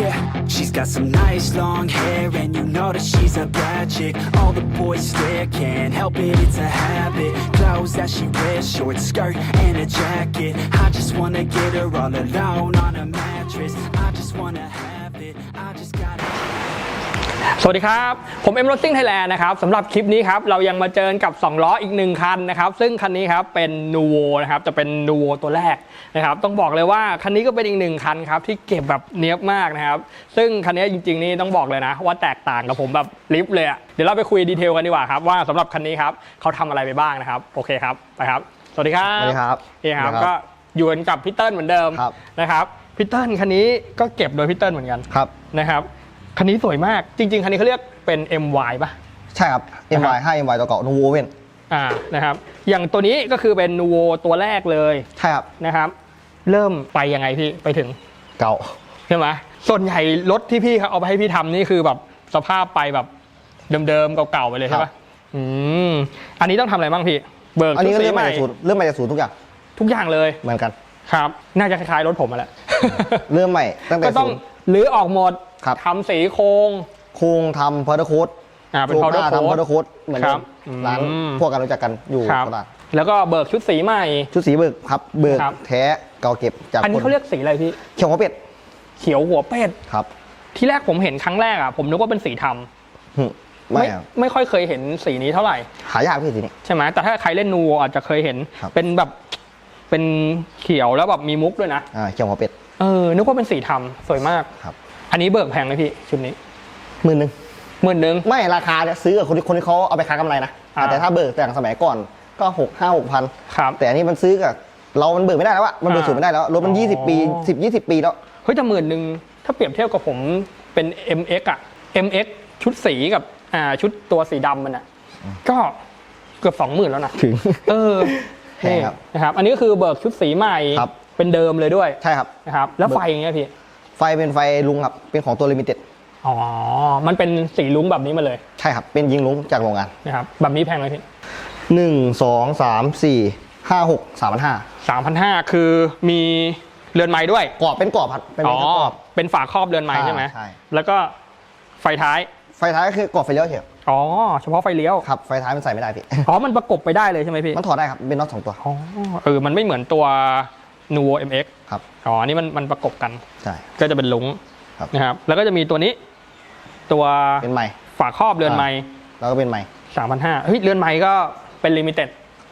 Yeah, she's got some nice long hair, and you know that she's a bad chick. All the boys stare, can't help it, it's a habit. Clothes that she wears, short skirt and a jacket. I just wanna get her all alone on a mattress. I just wanna have it. I just gotta. สวัสดีครับ ผมเอ็มรถซิ่งไทยแลนด์นะครับสำหรับคลิปนี้ครับ เรายังมาเจอกับ 2 ล้ออีก 1 คันนะครับ ซึ่งคันนี้ครับเป็นนูโวนะครับ จะเป็นนูโวตัวแรก นะครับต้องบอกเลยว่าคันนี้ก็เป็นอีกหนึ่งคันครับที่เก็บแบบเนี้ยบมากนะครับ ซึ่งคันนี้จริง ๆ นี่ต้องบอกเลยนะ ว่าแตกต่างกับผมแบบลิฟต์เลยอะเดี๋ยวเราไปคุยดีเทลกันดีกว่าครับว่าสำหรับคันนี้ครับเขาทำอะไรไปบ้างนะครับโอเคครับไปครับ สวัสดีครับสวัสดีครับนี่ครับสวัสดีครับก็อยู่กันกับพี่เติ้ลเหมือนเดิมครับนะครับพี่เติ้ลคันนี้ก็เก็บโดยพี่เติ้ลเหมือนกันครับนะครับคันนี้สวยมากจริง ๆคันนี้เขาเรียกเป็น MY ป่ะใช่ครับ MY 5 MY ตัวเก่า Novo Ven อ่านะครับอย่างตัวนี้ก็คือเป็นนูโวตัวแรกเลยใช่ครับนะครับ เริ่มไปยังไงพี่ไปถึงเก่าใช่ไหมส่วนใหญ่รถที่พี่เขาเอาไปให้พี่ทำนี่คือแบบสภาพไปแบบเดิมๆเก่าๆไปเลยใช่ครัปะบอืมอันนี้ต้องทำอะไรบ้างพี่ เบิกอันนี้ก็ชุดเริ่มสีใหมาม่จากศูนย์เริ่มมาจากศูนย์ทุกอย่าง ทุกอย่างเลยเหมือนกันครับ น่าจะคล้ายๆรถผมมาแหละเริ่มใหม่ตั้งแต่ก็ต้อศูงนย์หรือออกหมดครับทำสีโครงโครงทำพาวเดอร์โค้ดอ่าเป็น powder ทำ coat พาวเดอร์โค้ดเหมือนคเดิรับมอืมร้านพวกกันรู้จักกันอยู่ครับตลาดแล้วก็เบิกชุดสีใหม่ชุดสีเบิกครับ เบิกครับแท้ เก่าเก็บจากอันนี้คเขาเรียกสีอะไรพี่เขียวหัวเป็ดเขียวหัวเป็ดครับ ที่แรกผมเห็นครั้งแรกอะผมนึกว่าเป็นสีทำหึไม่ครับไม่ค่อยเคยเห็นสีนี้เท่าไหร่ หายากพี่สีนี้ใช่ไหมแต่ถ้าใครเล่นนูโวอาจจะเคยเห็นครับเป็นแบบเป็นเขียวแล้วแบบมีมุกด้วยนะอ่าเขียวหัวเป็ดเออนึกว่าเป็นสีทำสวยมากครับ อันนี้เบิกแพงไหมพี่ชุดนี้หมื่นหนึ่งหมื่นหนึ่งไม่ราคาเนี่ยซื้อกับคนที่คนที่เขาเอาไปค้ากำไรนะอ่าแต่ถ้าเบิกแต่างสมัยก่อนก็หกห้าหกพันครับแต่อันนี้มันซื้อกับ เรามันเบิกไม่ได้แล้วอะมันเบิกอ่าสูงไม่ได้แล้วรถมันอ๋อ20 ปี 10 20 ปีแล้ว เฮ้ยแต่หมื่นหนึ่งถ้าเปรียบเทียบกับผมเป็น MX อะ MX ชุดสีกับอ่าชุดตัวสีดำมันอะก็เกือบสองหมื่นแล้วนะถึงเออแพงครับนี่นะครับ อันนี้ก็คือเบิกชุดสีใหม่ครับ เป็นเดิมเลยด้วยใช่ครับ นะครับ แล้วไฟอย่างเงี้ยพี่ ไฟเป็นไฟลุงครับ เป็นของตัวลิมิเต็ดอ๋อ มันเป็นสีลุ้งแบบนี้มาเลยใช่ครับ เป็นยิงลุงจากโรงงานนะครับ แบบนี้แพงไหมพี่ 1 2 3 4 5 6 3 5สามพันห้าคือมีเรือนไม้ด้วย กรอบเป็นกรอบครับเป็นอ๋อ กรอบ เป็นฝาครอบเรือนไม้อ่าใช่ไหมใช่ แล้วก็ไฟท้าย ไฟท้ายก็คือกรอบไฟเลี้ยวเฉยอ๋อ เฉพาะไฟเลี้ยว ครับไฟท้ายมันใส่ไม่ได้พี่ อ๋อ มันประกบไปได้เลยใช่ไหมพี่ มันถอดได้ครับเป็นน็อตสองตัวอ๋อ เออ มันไม่เหมือนตัว Nuvo MX ครับ อ๋ออันนี้มันมันประกบกัน ใช่ ก็จะเป็นลุงครับ นะครับ แล้วก็จะมีตัวนี้ ตัวเป็นไม้ฝาครอบเรือนไม้แล้วก็เป็นไม้สามพันห้าเฮ้ย เรือนไม้ก็เป็นลิมิเต็ด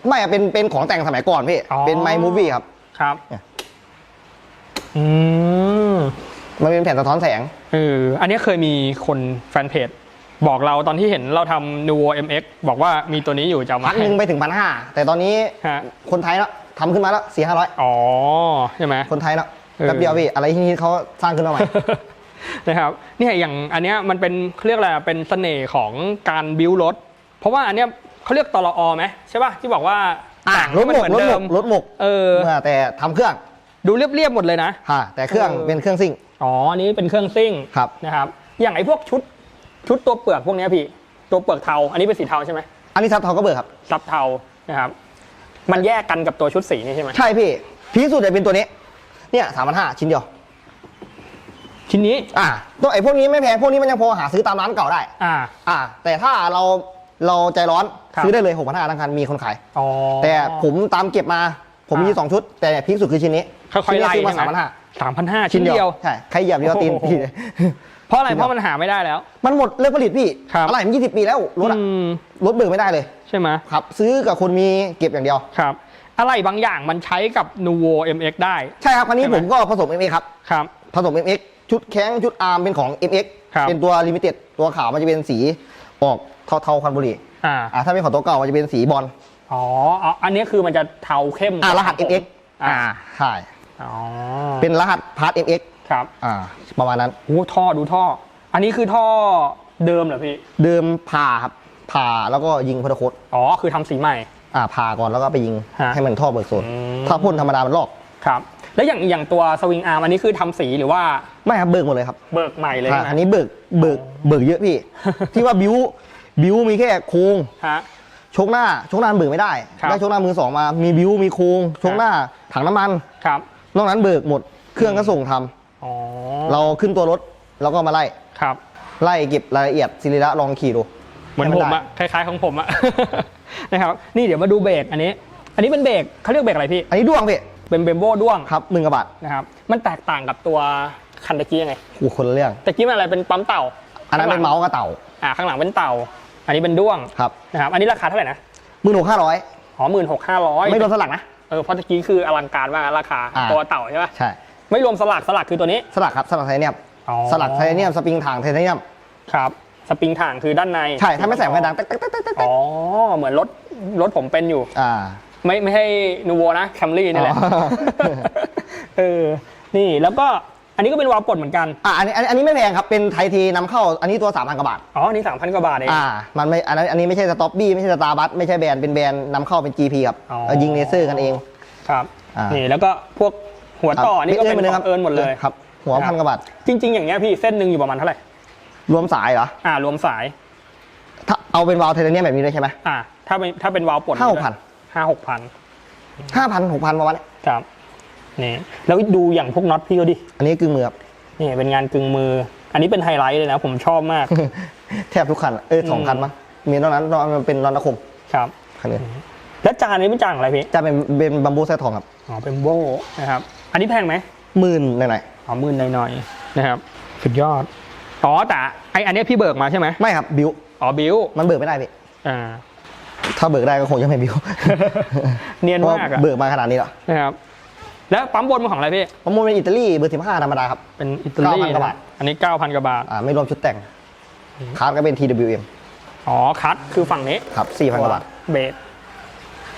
ไม่อะเป็นเป็นของแต่งสมัยก่อนพี่ อ๋อ เป็นไม้มูฟวี่ครับ ครับ เนี่ย อืม มันเป็นแผ่นสะท้อนแสง เออ อันนี้เคยมีคนแฟนเพจ บอกเราตอนที่เห็นเราทำ Nuvo MX บอกว่ามีตัวนี้อยู่จะเอาพัมานหนึ่งไปถึงพันห้าแต่ตอนนี้ฮะ คนไทยแล้วทำขึ้นมาแล้วสี่ห้าร้อยอ๋อ ใช่ไหม คนไทยแล้วเออ แป๊บเดียวพี่อะไรที่นี่เขาสร้างขึ้นมาใหม่ นะครับเนี่ยอย่างอันเนี้ยมันเป็นเขาเรียกอะไรเป็นเสน่ห์ของการบิวรถ เพราะว่าอันเนี้ย เขาเรียกตลอไหมใช่ป่ะที่บอกว่าอะแต่งรถให้หมนกเหรมือนถหมเดิกมรถหมกเออเมื่อแต่ทำเครื่อง ดูเรียบๆหมดเลยนะฮะแต่เครื่องเออเป็นเครื่องซิ่งอ๋ออันนี้เป็นเครื่องซิ่งครับนะครับ อย่างไอ้พวกชุดชุดตัวเปลือกพวกเนี้ยพี่ ตัวเปลือกเทา อันนี้เป็นสีเทาใช่ไหมอันนี้ทับเทาก็เบิกครับซับเทานะครับ มันแยกกันกับตัวชุดสีนี่ใช่ไหมใช่พี่พีคสุดจะเป็นตัวนี้ เนี่ยสามพันห้าชิ้นเดียวชิ้นนี้ อ่าตัวไอ้พวกนี้ไม่แพง พวกนี้มันยังพอหาซื้อตามร้านเก่าได้ อ่า อ่า แต่ถ้าเรา เราใจร้อนครับ ซื้อได้เลยหกพันห้าทั้งคันมีคนขาย อ๋อ แต่ผมตามเก็บมา ผมมีอ่า สองชุด แต่พีคสุดคือชิ้นนี้ค่อยๆไล่ชิ้นนี้ซื้อมาใช่สามไหมพันห้าสามพันห้าชิ้นเดียว ใช่ใครเหยียบเดียวตีนโอ้โหพี่เลยเพราะอะไรชิ้นเดียว เพราะมันหาไม่ได้แล้ว มันหมดเลิกผลิตพี่ครับ อะไรมันยี่สิบปีแล้วรถอะอืมรถเบิกไม่ได้เลยใช่ไหมครับ ซื้อกับคนมีเก็บอย่างเดียว ครับ อะไรบางอย่างมันใช้กับ Nuvo MX ได้ ใช่ครับคันนี้ใช่ไหม ผมก็ผสม MX ครับ ครับ ผสม MX ชุดแข้งชุดอาร์มเป็นของ MX ครับ เป็นตัวลิมิเต็ดตัวขาวมันจะเป็นสี ออกเทาๆคันบุรีอ่าอ่าถ้าเป็นของตัวเก่ามันจะเป็นสีบอลอ๋ออ๋ออันนี้คือมันจะเทาเข้มอ่ารหัสกว่า MX อ่าอ่าใช่อ๋อเป็นรหัสพาร์ท MX ครับอ่าประมาณนั้นโอ้ท่อดูท่อ อันนี้คือท่อเดิมเหรอพี่เดิมผ่าครับผ่าแล้วก็ยิงพอดโคตอ๋อคือทำสีใหม่อ่าผ่าก่อนแล้วก็ไปยิงฮะให้มันท่อเบิกโซนอืมถ้าพ่นธรรมดามันลอกครับ แล้วอย่างอย่างตัวสวิงอาร์มอันนี้คือทำสีหรือว่าไม่ครับเบิกหมดเลยครับเบิกใหม่เลยอ่าใช่ไหมอันนี้เบิกเบิกเบิกเยอะพี่ ที่ว่าบิวบิวมีแค่โครงฮะ ชกหน้าชกหน้าเบิกไม่ได้ครับ ได้ชกหน้ามือสองมามีบิวมีโครงชกหน้าถังน้ำมัน ครับ นอกนั้นเบิกหมดเครื่องก็ส่งทำอ๋อ เราขึ้นตัวรถแล้วก็มาไล่ครับ ไล่เก็บรายละเอียดสิริระลองขี่ดูเหมือนผมอะคล้ายๆของผมอะ นะครับ นี่เดี๋ยวมาดูเบรกอันนี้ อันนี้เป็นเบรกเขาเรียกเบรกอะไรพี่ อันนี้ด้วงพี่ เป็นเบมโบด้วงครับหมื่นกว่าบาทนะครับมันแตกต่างกับตัวคันตะกี้ยังไงกูคนละเรื่องตะกี้มันอะไรเป็นปั๊มเต่า อันนั้นเป็นเมาส์กับเต่าอ่าข้างหลังเป็นเต่า อันนี้เป็นด้วงครับนะครับอันนี้ราคาเท่าไหร่นะหมื่นหกห้าร้อยอ๋อหมื่นหกห้าร้อยไม่โดนสลักนะเออเพราะตะกี้คืออลังการมากราคาอ่าตัวเต่าใช่ปะใช่ไม่รวมสลักสลักคือตัวนี้สลักครับสลักไทเทเนียมอ๋อสลักไทเทเนียมสปริงถ่างไทเทเนียมครับสปริงถ่างคือด้านในใช่ถ้าไม่ใส่มันก็ดังตึ๊กตึ๊กตึ๊กตึ๊กตึ๊กอ๋อเหมือนรถรถผมเป็นอยู่อ่า ไม่ไม่ให้นูโวนะแคมรี่นี่แหละอ๋อเออนี่แล้วก็อันนี้ก็เป็นวาล์วปลดเหมือนกันอ่าอันนี้อันนี้อันนี้ไม่แพงครับเป็นไทยทีนำเข้าอันนี้ตัว3,000กว่าบาทอ๋ออันนี้สามพันกว่าบาทเองอ่ามันไม่อันนั้นอันนี้ไม่ใช่สต็อปบี้ไม่ใช่สตาร์บัคไม่ใช่แบรนด์เป็นแบรนด์นำเข้าเป็น GP ครับอ๋อเอายิงเลเซอร์กันเองครับอ่านี่นี่แล้วก็พวกหัวต่อนี่ก็เป็นหมืของเอิญหมดเลยครับหัวพันกว่าบาทจริง ๆ อย่างเงี้ยพี่เส้นหนึ่งอยู่ประมาณเท่าไหร่รวมสายเหรออ่ารวมสาย ถ้าเอาเป็นวาล์วไทเทเนียมแบบนี้เลยใช่ไหมอ่าถ้าเป็นถ้าเป็นวาล์วปลดห้าหกพัน ห้าหกพันห้าพันหกพันประมาณนี้ครับนี่แล้วดูอย่างพวกน็อตพี่ก็ดิ อันนี้กึ่งมือครับนี่เป็นงานกึ่งมือ อันนี้เป็นไฮไลท์เลยนะ ผมชอบมาก แทบทุกคัน เอ้ยสองคันมั้งมีนอกนั้นนอกนั้นมันเป็นนอนตะคุมครับคันนี้แล้วจานนี้เป็นจานอะไรพี่จะเป็นเป็นบัมบูไส้ทองครับอ๋อเป็นโบนะครับ อันนี้แพงไหมหมื่นหน่อยอ๋อหมื่นหน่อยๆนะครับสุดยอดอ๋อแต่ไออันนี้พี่เบิกมาใช่ไหมๆไม่ครับบิวอ๋อบิวมันเบิกไม่ได้พี่อ่า ถ้าเบิกได้ก็คงจะไม่บิวเนียนเพราะมากอะเบิกมาขนาดนี้แล้วนะครับแล้วปั๊มบนเป็นของอะไรพี่ประมูลเป็นอิตาลีเบอร์สิบห้าธรรมดาครับเป็นอิตาลี9,000กว่าบาทอันนี้9,000กว่าบาทอ่าไม่รวมชุดแต่งคาร์ดก็เป็น TWM อ๋อคัดคือฝั่งนี้ครับสี่พันกว่าบาทเบส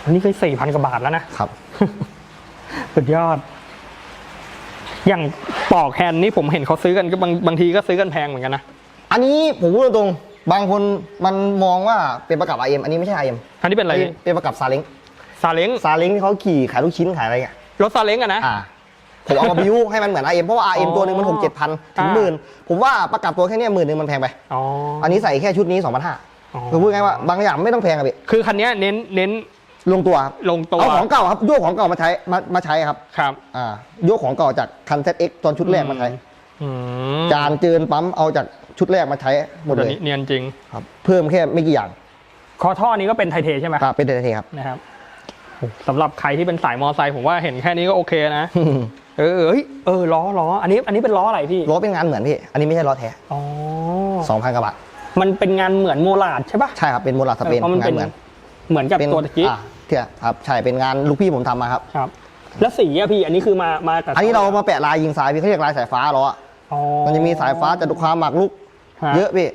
อันนี้คือสี่พันกว่าบาทแล้วนะครับสุดยอด อย่างปอกแฮนด์นี่ผมเห็นเขาซื้อกันก็บางบางทีก็ซื้อกันแพงเหมือนกันนะอันนี้ผมพูดตรงๆ บางคนมันมองว่าเป็นประกับ IM อันนี้ไม่ใช่ IM อันนี้เป็นอะไรอันนี้เป็นประกับซาเล้งซาเล้งซาเล้งที่เขาขี่ขายลูกชิ้นขายอะไรเงี้ยรถซาเล้งอะนะอ่าผมเอามาบิวให้มันเหมือน IM เพราะว่า IM อ๋อตัวหนึ่งมันหกเจ็ดพันถึงอ่าหมื่นผมว่าประกับตัวแค่เนี้หมื่นหนึ่งมันแพงไปอ๋ออันนี้ใส่แค่ชุดนี้สองพันห้าอ๋อคือพูดง่ายๆว่าบางอย่างไม่ต้องแพงอะพี่คือคันเนี้ยเน้นเน้นลงตัวครับลงตัวเอาของเก่าครับโยกของเก่ามาใช้มามาใช้ครับครับอ่าโยกของเก่าจากคัน ZX ตอนชุดแรกมาใช้อืม จานเจินปั๊มเอาจากชุดแรกมาใช้หมดตัวเลยนี้เนียนจริงครับเพิ่มแค่ไม่กี่อย่าง คอท่อนี้ก็เป็นไทเทใช่ไหมครับเป็นเทเทครับนะครับโอ้สำหรับใครที่เป็นสายมอไซค์ผมว่าเห็นแค่นี้ก็โอเคนะเออเอ้ยเออล้อล้ออันนี้อันนี้เป็นล้ออะไรพี่ล้อเป็นงานเหมือนพี่อันนี้ไม่ใช่ล้อแท้อ๋อสองพันกว่าบาทมันเป็นงานเหมือนโมลาดใช่ปะใช่ครับเป็นโมลาร์สเปนเพราะมันงาเป็นนเหมือนเหมือนกับเป็นตัวตะกี้อ่าเที่ยครับใช่เป็นงานลูกพี่ผมทำมาครับครับ แล้วสีอะพี่อันนี้คือมามากับอันนี้เรามาแปะลายยิงสายพี่เขาเรียกลายสายฟ้าล้อ อ๋อมันจะมีสายฟ้าจัตุความหมากลุก ฮะ เยอะพี่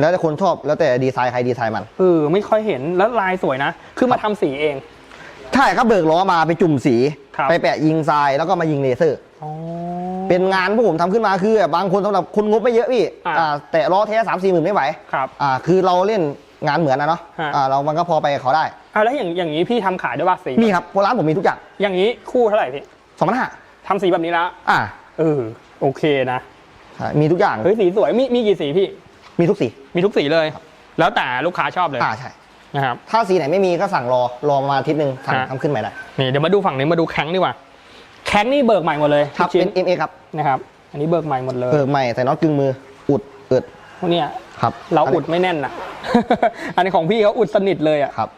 แล้วแต่คนชอบแล้วแต่ดีไซน์ใครดีไซน์มัน เออไม่ค่อยเห็นแล้วลายสวยนะ คือมาทำสีเอง ใช่ครับเบิกล้อมาไปจุ่มสี ครับ ไปแปะยิงทรายแล้วก็มายิงเลเซอร์ อ๋อ เป็นงานพวกผมทำขึ้นมาคือแบบบางคนสำหรับคนงบไม่เยอะพี่อ่า อ่าแต่ล้อแท้สามสี่หมื่นไม่ไหวครับ อ่าคือเราเล่นงานเหมือนนะเนาะฮะ อ่าเรามันก็พอไปกับเขาได้อะแล้วอย่างอย่างนี้พี่ทำขายด้วยป่ะสี มีครับเพราะร้านผมมีทุกอย่างอย่างนี้คู่เท่าไหร่พี่สองพันห้าทำสีแบบนี้แล้ว อ่า เออโอเคนะใช่มีทุกอย่างเฮ้ยสีสวยมีมีกี่สีพี่ มีทุกสีมีทุกสีเลย แล้วแต่ลูกค้าชอบเลยอ่าใช่นะครับถ้าสีไหนไม่มีก็สั่งรอรอประมาณอาทิตย์หนึ่งสั่งฮะทำขึ้นใหม่ได้นี่เดี๋ยวมาดูฝั่งนี้มาดูแข้งดีกว่าแข้งนี่เบิกใหม่หมดเลยครับทุกชิ้เป็นน MA ครับนะครับ อันนี้เบิกใหม่หมดเลยเปิดใหม่ใส่น็อตกึ่งมืออุดเอิดพวกเนี้ยครับเราอุดไม่แน่นอะอันนี้ของพี่เขาอุดสนิทเลยอะครับ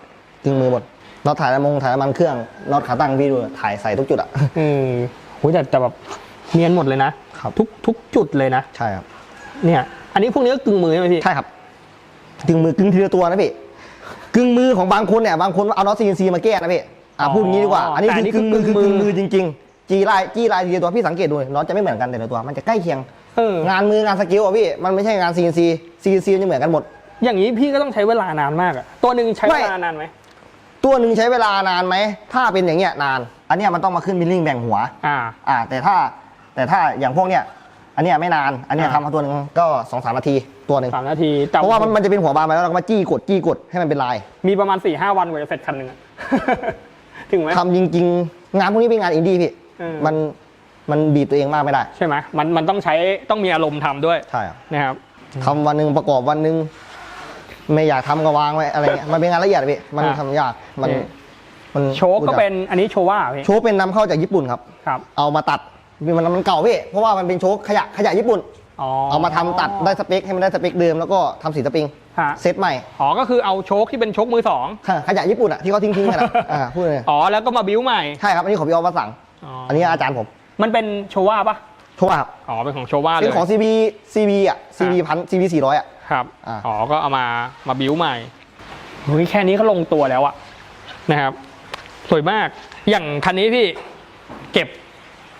กึ่งมือหมดน็อตถ่ายน้ำมงถ่ายน้ำมันเครื่องน็อตขาตั้งพี่ดูถ่ายใส่ทุกจุดอะอืมโหแต่แต่แบบ เนียนหมดเลยนะครับ ทุกทุกจุดเลยนะ ใช่ครับ เนี่ย อันนี้พวกนี้ก็กึ่งมือใช่ไหมพี่ ใช่ครับกึ่งมือกึ่งทีละตัวนะพี่กึ่งมือของบางคนเนี่ยบางคนเอาน็อต CNC มาแก้นะพี่อะพูดอย่างนี้ดีกว่า อันนี้แต่อันคืนี้อกึ่งมือคืคืออกึ่กึ่งงมืมืออจริง ๆ จีลายจี้ลายทีละตัวพี่สังเกตดูน็อตจะไม่เหมือนกันแต่ละตัว มันจะใกล้เคียง เออ งานมืองานสกิลอะพี่มันไม่ใช่งาน CNC CNC มันจะเหมือนกันหมด อย่างนี้พี่ก็ต้องใช้เวลานานมากอะตัวหนึ่งใช้ไม่ เวลานานไหม ตัวหนึ่งใช้เวลานานไหมถ้าเป็นอย่างเงี้ยนาน อันเนี้ยมันต้องมาขึ้นบิลลิ่งแบ่งหัว อ่า อ่าแต่ถ้า แต่ถ้าอย่างพวกเนี้ยอันเนี้ยไม่นาน อันเนี้ยอ่า ทำมาตัวหนึ่งก็สองสามนาทีตัวหนึ่งสามนาทีแต่เพราะว่ามันมันจะเป็นหัวบานไปแล้วเราก็มาจี้กดจี้กดให้มันเป็นลายมีประมาณ4ี่ห้าวันกว่าจะเสร็จคันหนึ่งอะ ถึงไหม ทำจริง ๆ งานพวกนี้เป็นงานอินดี้พี่เออ มันมันบีบตัวเองมากไม่ได้ใช่ไหมมันมันต้องใช้ต้องมีอารมณ์ทำด้วยใช่ครับ นะครับ ทำวันหนึ่งประกอบวันหนึ่งไม่อยากทำก็วางไว้อะไรเงี้ยมันเป็นงานละเอียดอะพี่มันอ่าทำยากมันนี่มันโชคก็เป็นอันนี้โชว่าพี่โชคเป็นนำเข้าจากญี่ปุ่นครับ ครับ เอามาตัด มันมันเก่าพี่เพราะว่ามันเป็นโชคขยะขยะญี่ปุ่นอ๋อเอามาทำตัดได้สเปคให้มันได้สเปคเดิมแล้วก็ทำสีสปริงฮะ เซตใหม่อ๋อก็คือเอาโชคที่เป็นโชคมือสองค่ะขยะญี่ปุ่นอะที่เขาทิ้งๆกันอะอ่าพูดเลยอ๋อแล้วก็มาบิ้วใหม่ ใช่ครับอันนี้ของพี่ออฟมาสั่งอ๋ออั อันนี้อาจารย์ผมมันเป็นโชว่าปะโชว์ครับอ๋อเป็นของโชว่าเลเป็นยของ CB CB อะ CB พัน CB สี่ร้อยอะ ครับอ่า อ๋อก็เอามามาบิ้วใหม่เฮ้ยแค่นี้ก็ลงตัวแล้วอะนะครับ สวยมากอย่างคันนี้พี่เก็บ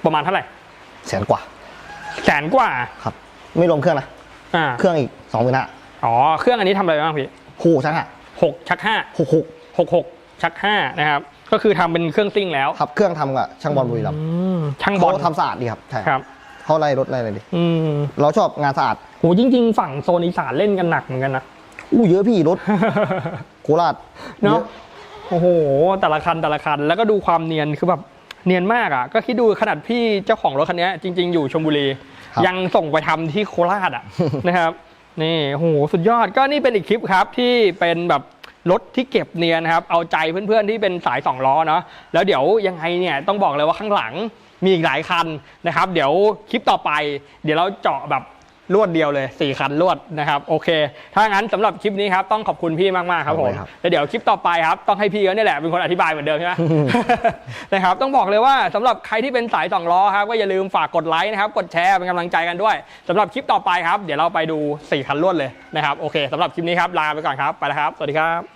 ประมาณเท่าไหร่แสนกว่าแสนกว่าครับ ไม่รวมเครื่องนะอ่าเครื่องอีกสองหมื่นห้าอ๋อเครื่องอันนี้ทำอะไรบ้างพี่โหช่างอะหกชักห้าหกหกหกหกชักห้านะครับ ก็คือทำเป็นเครื่องซิ่งแล้วครับเครื่องทำกับช่างบอลบุรีรัมย์อืมช่างบเขาอลทำสะอาดดีครับใช่ครับ เขาไล่รถไล่อะไรดีอืมเราชอบงานสะอาดโหจริง ๆ ฝั่งโซนอีสานเล่นกันหนักเหมือนกันนะ อู้เยอะพี่รถโคราชเนาะยอะโอ้โห แต่ละคันแต่ละคัน แล้วก็ดูความเนียนคือแบบ เนียนมากอะก็คิดดูขนาดพี่เจ้าของรถคันนี้จริง ๆ อยู่ชลบุรี ครับ ยังส่งไปทำที่โคราชอะ นะครับ นี่โอ้โหสุดยอดก็นี่เป็นอีกคลิปครับที่เป็นแบบรถที่เก็บเนียนนะครับ เอาใจเพื่อนๆที่เป็นสายสองล้อเนาะแล้วเดี๋ยวยังไงเนี่ยต้องบอกเลยว่าข้างหลังมีอีกหลายคันนะครับ เดี๋ยวคลิปต่อไป เดี๋ยวเราเจาะแบบ รวดเดียวเลย 4 คันรวดนะครับโอเค ถ้างั้นสำหรับคลิปนี้ครับต้องขอบคุณพี่มากๆครับผมครับแล้วเดี๋ยวคลิปต่อไปครับต้องให้พี่เขาเนี่ยแหละเป็นคนอธิบายเหมือนเดิมใช่ไหมนะครับต้องบอกเลยว่าสำหรับใครที่เป็นสายสองล้อครับก็อย่าลืมฝากกดไลค์นะครับกดแชร์เป็นกำลังใจกันด้วยสำหรับคลิปต่อไปครับเดี๋ยวเราไปดู 4 คันรวดเลยนะครับโอเคสำหรับคลิปนี้ครับลาไปก่อนครับไปแล้วครับ สวัสดีครับ